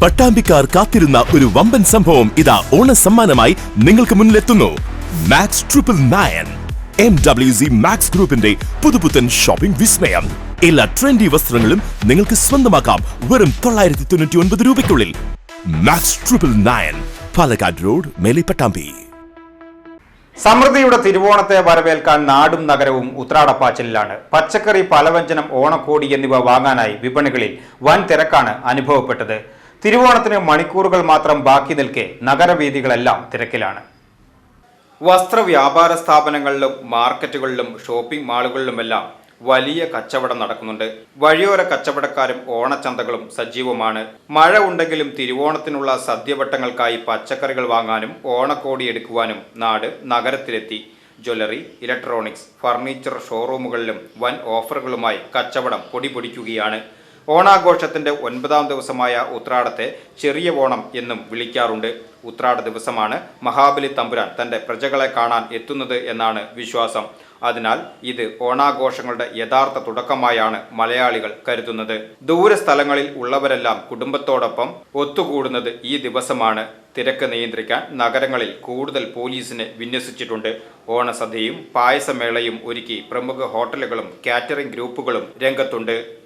പട്ടാമ്പിക്കാർ കാത്തിരുന്ന ഒരു വമ്പൻ സംഭവം ഇതാ ഓണ സമ്മാനമായി നിങ്ങൾക്ക് മുന്നിലെത്തുന്നു. Max triple nine M W C Max ഗ്രൂപ്പിന്റെ പുതുപുത്തൻ ഷോപ്പിംഗ് വിസ്മയം. എല്ലാ ട്രെൻഡി വസ്ത്രങ്ങളും നിങ്ങൾക്ക് സ്വന്തമാക്കാം വെറും തൊള്ളായിരത്തി തൊണ്ണൂറ്റി ഒൻപത് രൂപയ്ക്കുള്ളിൽ. Max triple nine Palakkad road മേലെ പട്ടാമ്പി. സമൃദ്ധിയുടെ തിരുവോണത്തെ വരവേൽക്കാൻ നാടും നഗരവും ഉത്രാടപ്പാച്ചിലാണ്. പച്ചക്കറി പലവ്യഞ്ജനം ഓണക്കോടി എന്നിവ വാങ്ങാനായി വിപണികളിൽ വൻ തിരക്കാണ് അനുഭവപ്പെട്ടത്. തിരുവോണത്തിന് മണിക്കൂറുകൾ മാത്രം ബാക്കി നിൽക്കെ നഗരവീഥികളെല്ലാം തിരക്കിലാണ്. വസ്ത്ര വ്യാപാര സ്ഥാപനങ്ങളിലും മാർക്കറ്റുകളിലും ഷോപ്പിംഗ് മാളുകളിലുമെല്ലാം വലിയ കച്ചവടം നടക്കുന്നുണ്ട്. വഴിയോര കച്ചവടക്കാരും ഓണച്ചന്തകളും സജീവമാണ്. മഴ ഉണ്ടെങ്കിലും തിരുവോണത്തിനുള്ള സദ്യവട്ടങ്ങൾക്കായി പച്ചക്കറികൾ വാങ്ങാനും ഓണക്കോടി എടുക്കുവാനും നാട് നഗരത്തിലെത്തി. ജ്വല്ലറി ഇലക്ട്രോണിക്സ് ഫർണിച്ചർ ഷോറൂമുകളിലും വൻ ഓഫറുകളുമായി കച്ചവടം പൊടിപൊടിക്കുകയാണ് ഓണാഘോഷത്തിന്റെ ഒൻപതാം ദിവസമായ ഉത്രാടത്തെ ചെറിയ ഓണം എന്നും വിളിക്കാറുണ്ട്. ഉത്രാട ദിവസമാണ് മഹാബലി തമ്പുരാൻ തന്റെ പ്രജകളെ കാണാൻ എത്തുന്നത് എന്നാണ് വിശ്വാസം. അതിനാൽ ഇത് ഓണാഘോഷങ്ങളുടെ യഥാർത്ഥ തുടക്കമായാണ് മലയാളികൾ കരുതുന്നത്. ദൂരസ്ഥലങ്ങളിൽ ഉള്ളവരെല്ലാം കുടുംബത്തോടൊപ്പം ഒത്തുകൂടുന്നത് ഈ ദിവസമാണ്. തിരക്ക് നിയന്ത്രിക്കാൻ നഗരങ്ങളിൽ കൂടുതൽ പോലീസിനെ വിന്യസിച്ചിട്ടുണ്ട്. ഓണസദ്യയും പായസമേളയും ഒരുക്കി പ്രമുഖ ഹോട്ടലുകളും കാറ്ററിംഗ് ഗ്രൂപ്പുകളും രംഗത്തുണ്ട്.